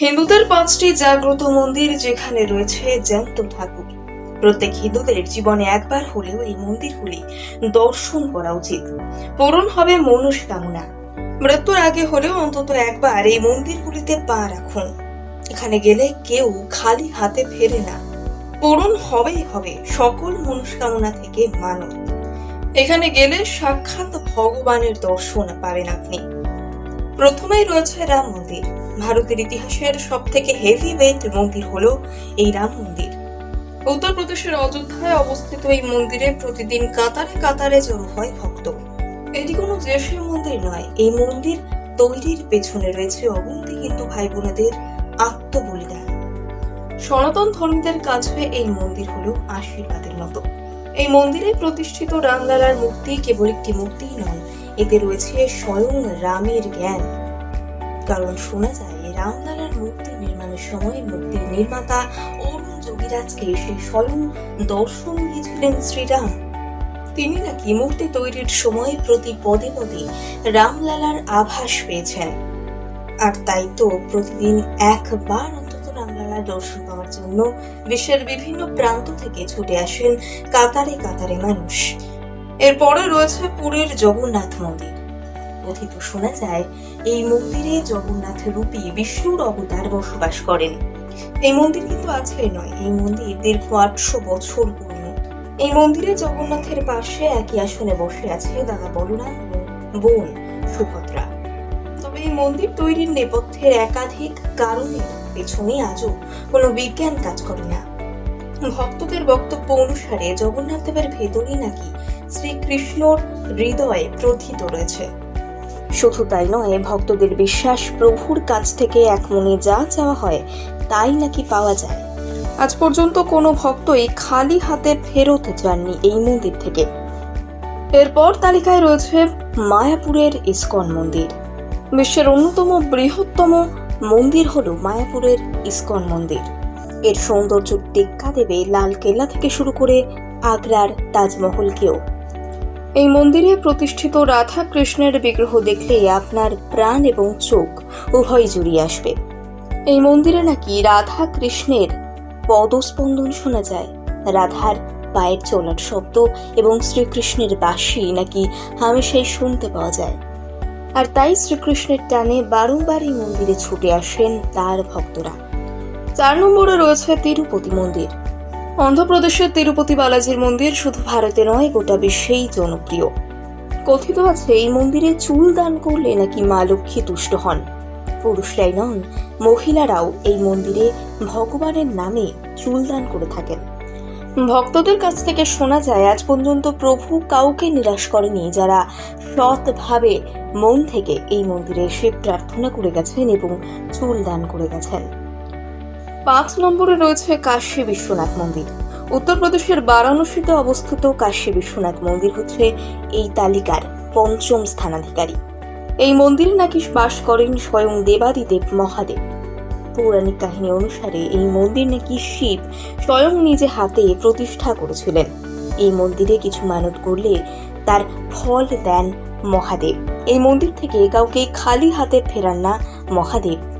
হিন্দুদের পাঁচটি জাগ্রত মন্দির যেখানে রয়েছে জ্যান্ত ঠাকুর। প্রত্যেক হিন্দুদের জীবনে একবার হলেও এই মন্দিরগুলি দর্শন করা উচিত। পূরণ হবে মনস্কামনা। মৃত্যুর আগে হলেও অন্তত একবার এই মন্দিরগুলিতে পা রাখুন। এখানে গেলে কেউ খালি হাতে ফেরে না। পূরণ হবেই হবে সকল মনস্কামনা থেকে মানত। এখানে গেলে সাক্ষাৎ ভগবানের দর্শন পাবেন আপনি। প্রথমেই রয়েছে রাম মন্দির। ভারতের ইতিহাসের সব থেকে হেভি ওয়েট মন্দির হল এই রাম মন্দির। উত্তরপ্রদেশের অযোধ্যায় অবস্থিত এই মন্দিরে প্রতিদিন কাতারে কাতারে জড়ো হয় ভক্ত। এটি কোনো দেশের মন্দির নয়, এই মন্দির তৈরির পেছনে রয়েছে অগুন্তি হিন্দু ভাই বোনেদের আত্মবলিদান। সনাতন ধর্মীদের কাছে এই মন্দির হল আশীর্বাদের মতো। এই মন্দিরে প্রতিষ্ঠিত রামলালার মূর্তি কেবল একটি মূর্তিই নয়, এতে রয়েছে স্বয়ং রামের জ্ঞান। কারণ শোনা যায়, রামলালার মূর্তি নির্মাণের সময় মূর্তির নির্মাতা অরুণ যোগীরাজকে সে স্বয়ং দর্শন দিয়েছিলেন শ্রীরাম। তিনি নাকি মূর্তি তৈরির সময় প্রতি পদে পদে রামলালার আভাস পেয়েছেন। আর তাই তো প্রতিদিন একবার অন্তত রামলালার দর্শন পাওয়ার জন্য বিশ্বের বিভিন্ন প্রান্ত থেকে ছুটে আসেন কাতারে কাতারে মানুষ। এরপরে রয়েছে পুরীর জগন্নাথ মন্দির। কথিত শোনা যায়, এই মন্দিরে জগন্নাথ রূপী বিষ্ণুর অবতার বসবাস করেন। এই মন্দির কিন্তু আজকের নয়, এই মন্দির দীর্ঘ আটশো বছর পুরনো। এই মন্দিরে জগন্নাথের পাশে একই আসনে বসে আছে দাদা বলরাম বোন সুভদ্রা। তবে এই মন্দির তৈরির নেপথ্যের একাধিক কারণের পেছনে আজও কোনো বিজ্ঞান কাজ করে না। ভক্তদের বক্তব্য অনুসারে জগন্নাথ দেবের ভেতরেই নাকি শ্রীকৃষ্ণর হৃদয়ে প্রথিত রয়েছে। শুধু তাই নয়, ভক্তদের বিশ্বাস প্রভুর কাছ থেকে এক মনে যা চাওয়া হয়, তাই নাকি পাওয়া যায়। আজ পর্যন্ত কোনো ভক্তই খালি হাতে ফেরত যাননি এই মন্দির থেকে। এরপর তালিকায় রয়েছে মায়াপুরের ইস্কন মন্দির। বিশ্বের অন্যতম বৃহত্তম মন্দির হল মায়াপুরের ইস্কন মন্দির। এর সৌন্দর্য টেক্কা দেবে লাল কেল্লা থেকে শুরু করে আগ্রার তাজমহলকেও। এই মন্দিরে প্রতিষ্ঠিত রাধা কৃষ্ণের বিগ্রহ দেখলেই আপনার প্রাণ এবং চোখ উভয় জুড়িয়ে আসবে। এই মন্দিরে নাকি রাধা কৃষ্ণের পদস্পন্দন শোনা যায়। রাধার পায়ের চলার শব্দ এবং শ্রীকৃষ্ণের বাঁশি নাকি হামেশাই শুনতে পাওয়া যায়। আর তাই শ্রীকৃষ্ণের টানে বারংবার এই মন্দিরে ছুটে আসেন তার ভক্তরা। চার নম্বরে রয়েছে তিরুপতি মন্দির। অন্ধ্রপ্রদেশের তিরুপতি বালাজির মন্দির শুধু ভারতে নয়, গোটা বিশ্বেই জনপ্রিয়। কথিত আছে, এই মন্দিরে চুল দান করলে নাকি মা লক্ষ্মী তুষ্ট হন। পুরুষরাই নন, মহিলারাও এই মন্দিরে ভগবানের নামে চুল দান করে থাকেন। ভক্তদের কাছ থেকে শোনা যায়, আজ পর্যন্ত প্রভু কাউকে নিরাশ করেনি যারা সৎভাবে মন থেকে এই মন্দিরে এসে প্রার্থনা করে গেছেন এবং চুল দান করে গেছেন। পাঁচ নম্বরে রয়েছে কাশী বিশ্বনাথ মন্দির। উত্তরপ্রদেশের বারাণসীতে অবস্থিত কাশী বিশ্বনাথ মন্দির হচ্ছে এই তালিকার পঞ্চম স্থানাধিকারী। এই মন্দিরে নাকি বাস করেন স্বয়ং দেবাদিদেব মহাদেব। পৌরাণিক কাহিনী অনুসারে এই মন্দির নাকি শিব স্বয়ং নিজে হাতে প্রতিষ্ঠা করেছিলেন। এই মন্দিরে কিছু মানত করলে তার ফল দেন মহাদেব। এই মন্দির থেকে কাউকে খালি হাতে ফেরান না মহাদেব।